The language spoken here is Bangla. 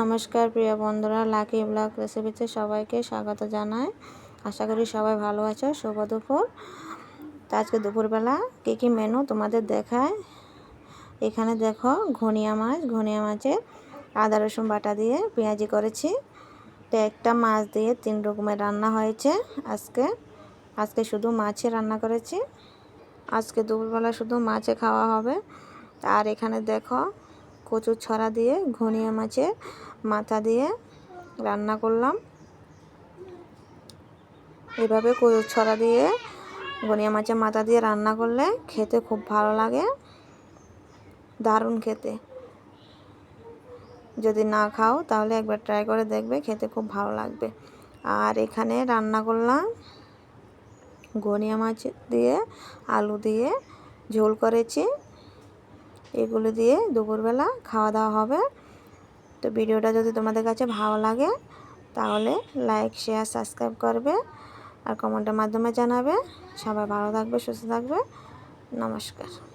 নমস্কার প্রিয় বন্ধুরা, লাকি ব্লগ রেসিপিতে সবাইকে স্বাগত জানাই। আশা করি সবাই ভালো আছো, শুভ দুপুর। তো আজকে দুপুরবেলা কী কী মেনু তোমাদের দেখায় এখানে দেখো ঘনিয়া মাছ, ঘনিয়া মাছের আদা, রসুন বাটা দিয়ে পেঁয়াজি করেছি। তো একটা মাছ দিয়ে তিন রকমের রান্না হয়েছে আজকে। আজকে শুধু মাছে রান্না করেছি। আজকে দুপুরবেলা শুধু মাছে খাওয়া হবে। আর এখানে দেখো কচুর ছড়া দিয়ে ঘনিয়া মাছের মাথা দিয়ে রান্না করলাম। এভাবে কচুর ছড়া দিয়ে ঘনিয়া মাছের মাথা দিয়ে রান্না করলে খেতে খুব ভালো লাগে। দারুণ খেতে। যদি না খাও, তাহলে একবার ট্রাই করে দেখবে, খেতে খুব ভালো লাগবে। আর এখানে রান্না করলাম গনিয়া মাছ দিয়ে, আলু দিয়ে ঝোল করেছি। এগুলো দিয়ে দুপুরবেলা খাওয়া দাওয়া হবে। তো ভিডিওটা যদি তোমাদের কাছে ভালো লাগে, তাহলে লাইক শেয়ার সাবস্ক্রাইব করবে আর কমেন্টের মাধ্যমে জানাবে। সবাই ভালো থাকবে, সুস্থ থাকবে। নমস্কার।